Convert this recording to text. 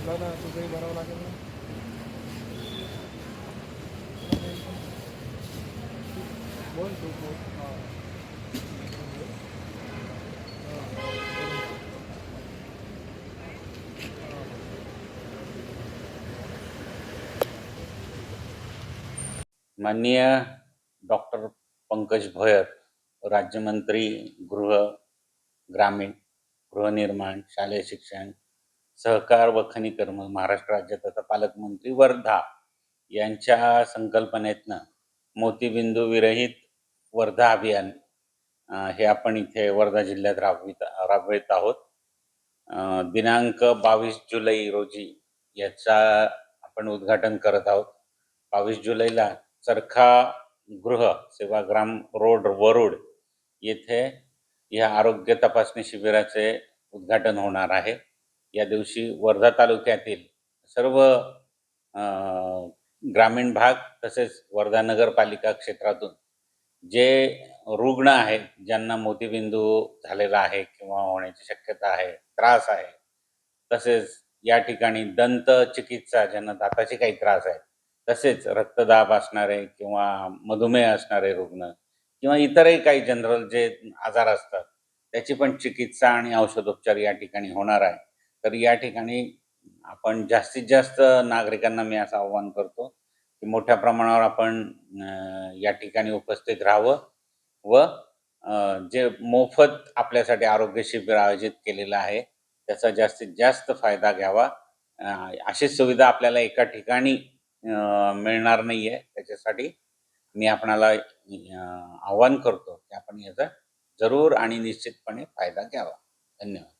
तुला ना तुझंही भरावं लागेल ना. बोल तू बोल. हां. माननीय डॉक्टर पंकज भोयर राज्यमंत्री गृह ग्रामीण गृहनिर्माण शालेय शिक्षण सहकार व खनिकर्म महाराष्ट्र राज्यात आता पालकमंत्री वर्धा यांच्या संकल्पनेतनं मोतीबिंदू विरहित वर्धा अभियान हे आपण इथे वर्धा जिल्ह्यात राबवित राबवित आहोत. दिनांक बावीस जुलै रोजी याचा आपण उद्घाटन करत आहोत. बावीस जुलैला चरखा गृह सेवाग्राम रोड वरुड येथे या आरोग्य तपासणी शिबिराचे उद्घाटन होणार आहे. या दिवशी वर्धा तालुक्यातील सर्व ग्रामीण भाग तसेच वर्धा नगरपालिका क्षेत्रातून जे रुग्ण आहेत ज्यांना मोतीबिंदू झालेला आहे किंवा होण्याची शक्यता आहे त्रास आहे तसेच या ठिकाणी दंत चिकित्सा ज्यांना दाताचे काही त्रास आहेत तसेच रक्तदाब असणारे किंवा मधुमेह असणारे रुग्ण किंवा इतरही काही जनरल जे आजार असतात त्याची पण चिकित्सा आणि औषधोपचार या ठिकाणी होणार आहे. तर या ठिकाणी आपण जास्तीत जास्त नागरिकांना मी असं आव्हान करतो की मोठ्या प्रमाणावर आपण या ठिकाणी उपस्थित राहावं व जे मोफत आपल्यासाठी आरोग्य शिबिर आयोजित केलेलं आहे त्याचा जास्तीत जास्त फायदा घ्यावा. अशी सुविधा आपल्याला एका ठिकाणी मिळणार नाही आहे त्याच्यासाठी मी आपणाला आवाहन आव्हान करतो की आपण याचा जरूर आणि निश्चितपणे फायदा घ्यावा. धन्यवाद.